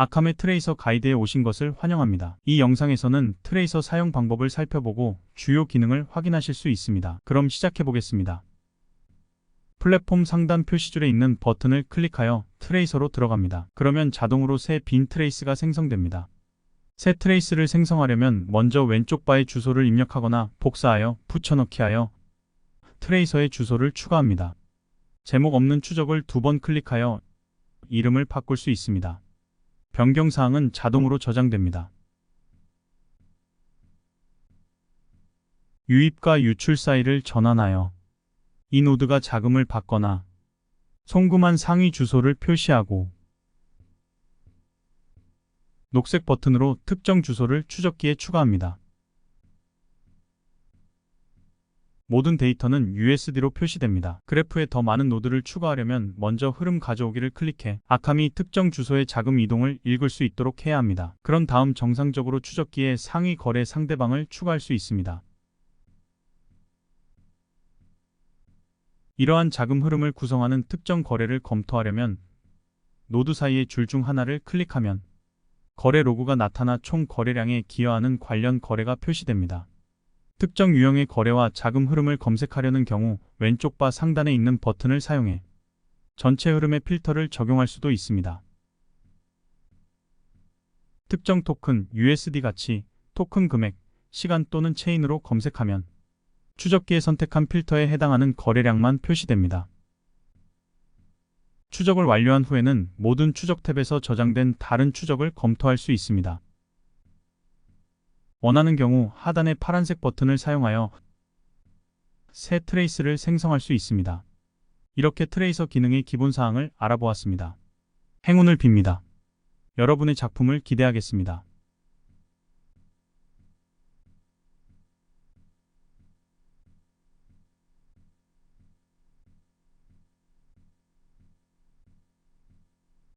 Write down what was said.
아캄의 트레이서 가이드에 오신 것을 환영합니다. 이 영상에서는 트레이서 사용 방법을 살펴보고 주요 기능을 확인하실 수 있습니다. 그럼 시작해 보겠습니다. 플랫폼 상단 표시줄에 있는 버튼을 클릭하여 트레이서로 들어갑니다. 그러면 자동으로 새 빈 트레이스가 생성됩니다. 새 트레이스를 생성하려면 먼저 왼쪽 바에 주소를 입력하거나 복사하여 붙여넣기 하여 트레이서의 주소를 추가합니다. 제목 없는 추적을 두 번 클릭하여 이름을 바꿀 수 있습니다. 변경사항은 자동으로 저장됩니다. 유입과 유출 사이를 전환하여 이 노드가 자금을 받거나 송금한 상위 주소를 표시하고 녹색 버튼으로 특정 주소를 추적기에 추가합니다. 모든 데이터는 USD로 표시됩니다. 그래프에 더 많은 노드를 추가하려면 먼저 흐름 가져오기를 클릭해 아캄이 특정 주소의 자금 이동을 읽을 수 있도록 해야 합니다. 그런 다음 정상적으로 추적기에 상위 거래 상대방을 추가할 수 있습니다. 이러한 자금 흐름을 구성하는 특정 거래를 검토하려면 노드 사이의 줄 중 하나를 클릭하면 거래 로그가 나타나 총 거래량에 기여하는 관련 거래가 표시됩니다. 특정 유형의 거래와 자금 흐름을 검색하려는 경우 왼쪽 바 상단에 있는 버튼을 사용해 전체 흐름의 필터를 적용할 수도 있습니다. 특정 토큰, USD 가치, 토큰 금액, 시간 또는 체인으로 검색하면 추적기에 선택한 필터에 해당하는 거래량만 표시됩니다. 추적을 완료한 후에는 모든 추적 탭에서 저장된 다른 추적을 검토할 수 있습니다. 원하는 경우 하단의 파란색 버튼을 사용하여 새 트레이스를 생성할 수 있습니다. 이렇게 트레이서 기능의 기본 사항을 알아보았습니다. 행운을 빕니다. 여러분의 작품을 기대하겠습니다.